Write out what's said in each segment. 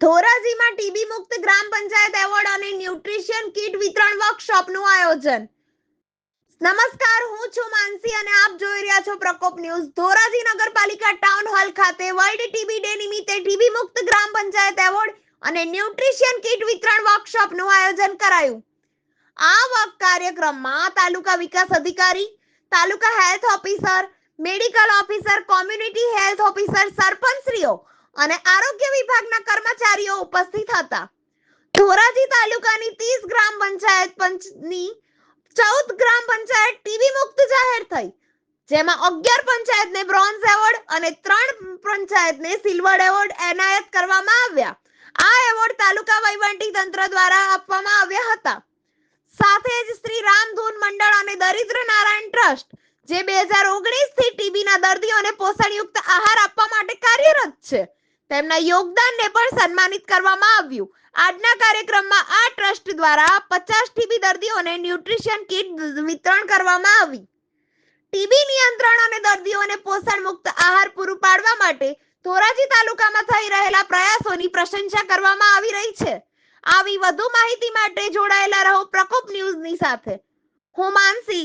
ધોરાજીમાં TB મુક્ત ગ્રામ panchayat award અને ન્યુટ્રિશન કીટ વિતરણ વર્કશોપનું આયોજન. નમસ્કાર, હું છું માનસી અને આપ જોઈ રહ્યા છો પ્રકોપ ન્યૂઝ. ધોરાજી નગરપાલિકા ટાઉન હોલ ખાતે વર્લ્ડ ટીબી ડે નિમિત્તે ટીબી મુક્ત ગ્રામ પંચાયત એવોર્ડ અને ન્યુટ્રિશન કીટ વિતરણ વર્કશોપનું આયોજન કરાયું. આ વર્ક કાર્યક્રમમાં તાલુકા વિકાસ અધિકારી, તાલુકા health officer, medical officer, community health officer, સરપંચશ્રીઓ અને આરોગ્ય વિભાગના કર્મચારીઓ ઉપસ્થિત હતા. ધોરાજી તાલુકાની 30 ગ્રામ પંચાયત પંચની ચૌદ ગ્રામ પંચાયત ટીબી મુક્ત જાહેર થઈ, જેમાં અગિયાર પંચાયતને બ્રોન્ઝ એવોર્ડ અને ત્રણ પંચાયતને સિલ્વર એવોર્ડ એનાયત કરવામાં આવ્યા. આ એવોર્ડ તાલુકા વહીવટી તંત્ર દ્વારા આપવામાં આવ્યા હતા. સાથે જ શ્રી રામધૂન મંડળ અને દરિદ્ર નારાયણ ટ્રસ્ટ, જે બે હજાર ઓગણીસથી ટીબીના દર્દીઓને પોષણયુક્ત આહાર આપવા માટે કાર્યરત છે. તેમના યોગદાનને પણ સન્માનિત કરવામાં આવ્યું. આજના કાર્યક્રમમાં આ ટ્રસ્ટ દ્વારા પચાસ ટીબી દર્દીઓને ન્યુટ્રિશન કીટ વિતરણ કરવામાં આવી. ટીબી નિયંત્રણ અને દર્દીઓને પોષણ મુક્ત આહાર પૂરું પાડવા માટે ધોરાજી તાલુકામાં થઈ રહેલા પ્રયાસોની પ્રશંસા કરવામાં આવી રહી છે. આવી વધુ માહિતી માટે જોડાયેલા રહો પ્રકોપ ન્યૂઝની સાથે. હું માનસી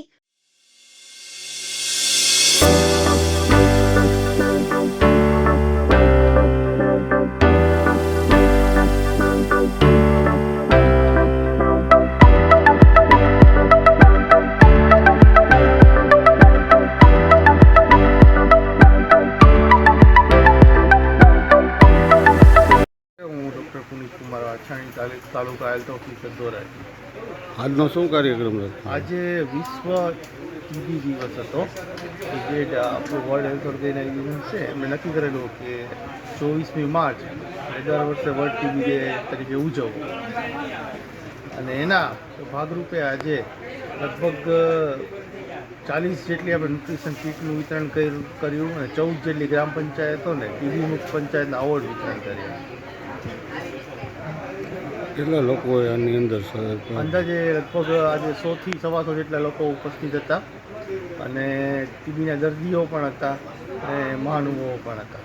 કુમાર તાલુકા હેલ્થ ઓફિસર દ્વારા આજનો શું કાર્યક્રમ આજે વિશ્વ ટીબી દિવસ હતો. કે જે આપણું વર્લ્ડ હેલ્થ ઓર્ગેનાઇઝેશન છે એમણે નક્કી કરેલું કે ચોવીસમી માર્ચ દર વર્ષે વર્લ્ડ ટીબી ડે તરીકે ઉજવવું. અને એના ભાગરૂપે આજે લગભગ ચાલીસ જેટલી આપણે ન્યુટ્રિશન કીટનું વિતરણ કર્યું કર્યું અને ચૌદ જેટલી ગ્રામ પંચાયતોને ટીબી મુક્ત પંચાયતના અવોર્ડ વિતરણ કર્યા. કેટલા લોકો આની અંદર અંદાજે લગભગ આજે સોથી સવાસો જેટલા લોકો ઉપસ્થિત હતા અને ટીબીના દર્દીઓ પણ હતા અને મહાનુભાવો પણ હતા.